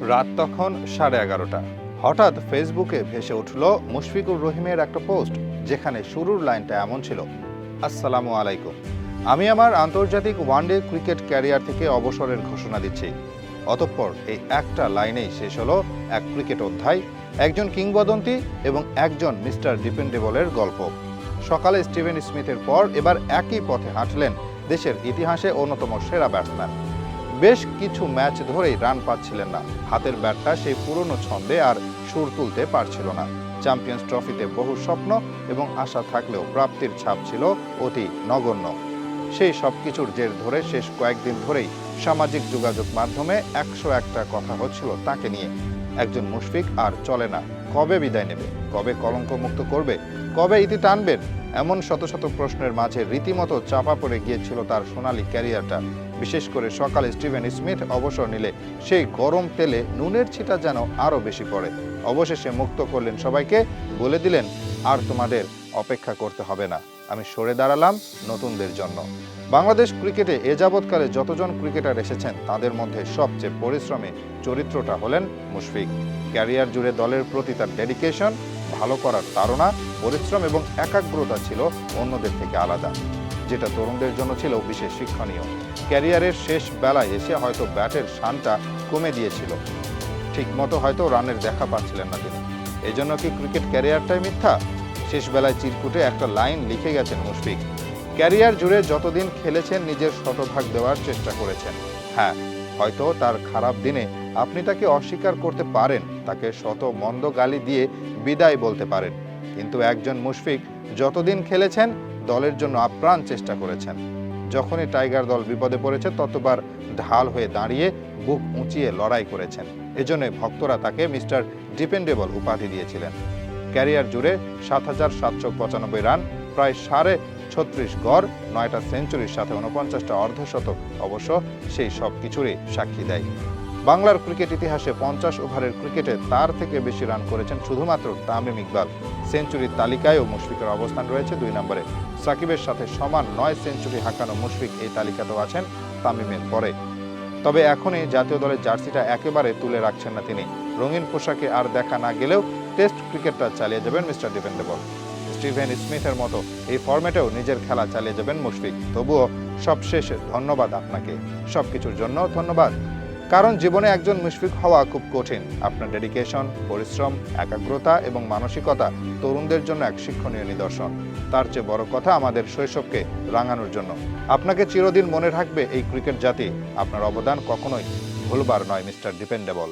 রাত তখন সাড়ে এগারোটা। হঠাৎ ফেসবুকে ভেসে উঠল মুশফিকুর রহিমের একটা পোস্ট, যেখানে শুরুর লাইনটা এমন ছিল, আসসালামু আলাইকুম। আমি আমার আন্তর্জাতিক ওয়ানডে ক্রিকেট ক্যারিয়ার থেকে অবসরের ঘোষণা দিচ্ছি। অতঃপর এই একটা লাইনেই শেষ হলো এক ক্রিকেট অধ্যায়, একজন কিংবদন্তি এবং একজন মিস্টার ডিপেন্ডেবলের গল্প। সকালে স্টিভেন স্মিথের পর এবার একই পথে হাঁটলেন দেশের ইতিহাসে অন্যতম সেরা ব্যাটসম্যান। বেশ কিছু ম্যাচ ধরেই রান পাচ্ছিলেন না। হাতের ব্যাটটা সেই পুরনো ছন্দে আর সুর তুলতে পারছিল না। চ্যাম্পিয়ন্স ট্রফিতে বহু স্বপ্ন এবং আশা থাকলেও প্রাপ্তির ছাপ ছিল অতি নগণ্য। সেই সব কিছুর জের ধরে শেষ কয়েকদিন ধরেই সামাজিক যোগাযোগ মাধ্যমে একশো একটা কথা হচ্ছিল তাকে নিয়ে। একজন মুশফিক আর চলে না। কবে বিদায় নেবে? কবে কলঙ্ক মুক্ত করবে? কবে ইতি টানবেন? এমন শত শত প্রশ্নের মাঝে রীতিমতো চাপা পড়ে গিয়েছিল তার সোনালী ক্যারিয়ারটা। বিশেষ করে সকালে স্টিভেন স্মিথ অবসর নিলে সেই গরম তেলে নুনের ছিটা যেন আরও বেশি পড়ে। অবশেষে মুক্ত করলেন সবাইকে, বলে দিলেন, আর তোমাদের অপেক্ষা করতে হবে না, আমি সরে দাঁড়ালাম নতুনদের জন্য। বাংলাদেশ ক্রিকেটে এ যাবৎকালে যতজন ক্রিকেটার এসেছেন, তাদের মধ্যে সবচেয়ে পরিশ্রমী চরিত্রটা হলেন মুশফিক। ক্যারিয়ার জুড়ে দলের প্রতি তার ডেডিকেশন, ভালো করার তাড়না, পরিশ্রম এবং একাগ্রতা ছিল অন্যদের থেকে আলাদা। যেটা তরুণদের জন্য ছিল বিশেষ শিক্ষণীয়। ক্যারিয়ারের শেষ বেলায় এসে হয়তো ব্যাটের শানটা কমে দিয়েছিল। ঠিকমতো হয়তো রানের দেখা পাচ্ছিলেন না তিনি। এজন্য কি ক্রিকেট ক্যারিয়ারটাই মিথ্যা? শেষ বেলায় চিরকুটে একটা লাইন লিখে গেছেন মুশফিক। ক্যারিয়ার জুড়ে যতদিন খেলেছেন, নিজের শতভাগ দেওয়ার চেষ্টা করেছেন। হ্যাঁ হয়তো তার খারাপ দিনে আপনি তাকে অস্বীকার করতে পারেন, তাকে শত মন্দ গালি দিয়ে বিদায় বলতে পারেন। কিন্তু একজন মুশফিক যতদিন খেলেছেন দলের জন্য আপ্রাণ চেষ্টা করেছেন। যখনই টাইগার দল বিপদে পড়েছে, ততবার ঢাল হয়ে দাঁড়িয়ে বুক উঁচিয়ে লড়াই করেছেন। এজন্য ভক্তরা তাকে মিস্টার ডিপেন্ডেবল উপাধি দিয়েছিলেন। ক্যারিয়ার জুড়ে সাত হাজার সাতশো পঁচানব্বই রান, প্রায় সাড়ে ছত্রিশ গড়, নয়টা সেঞ্চুরির সাথে উনপঞ্চাশটা অর্ধশতক অবশ্য সেই সব কিছুরই সাক্ষী দেয়। বাংলার ক্রিকেট ইতিহাসে পঞ্চাশ ওভারের ক্রিকেটে তার থেকে বেশি রান করেছেন শুধুমাত্র তামিম ইকবাল। সেঞ্চুরির তালিকায়ও মুশফিকের অবস্থান রয়েছে দুই নম্বরে। সাকিবের সাথে সমান নয় সেঞ্চুরি হাঁকানো মুশফিক এই তালিকাতেও আছেন তামিমের পরে। তবে এখনই জাতীয় দলের জার্সিটা একেবারে তুলে রাখছেন না তিনি। রঙিন পোশাকে আর দেখা না গেলেও টেস্ট ক্রিকেটটা চালিয়ে যাবেন মিস্টার ডিপেন্ডেবল স্টিভেন স্মিথের মতো এই ফরম্যাটেও নিজের খেলা চালিয়ে যাবেন মুশফিক। তবুও সবশেষে ধন্যবাদ আপনাকে। সব কিছুর জন্য ধন্যবাদ। কারণ জীবনে একজন মুশফিক হওয়া খুব কঠিন। আপনার ডেডিকেশন পরিশ্রম, একাগ্রতা এবং মানসিকতা তরুণদের জন্য এক শিক্ষণীয় নিদর্শন। তার চেয়ে বড় কথা আমাদের শৈশবকে রাঙানোর জন্য। আপনাকে চিরদিন মনে রাখবে এই ক্রিকেট জাতি। আপনার অবদান কখনোই ভুলবার নয়, মিস্টার ডিপেন্ডেবল।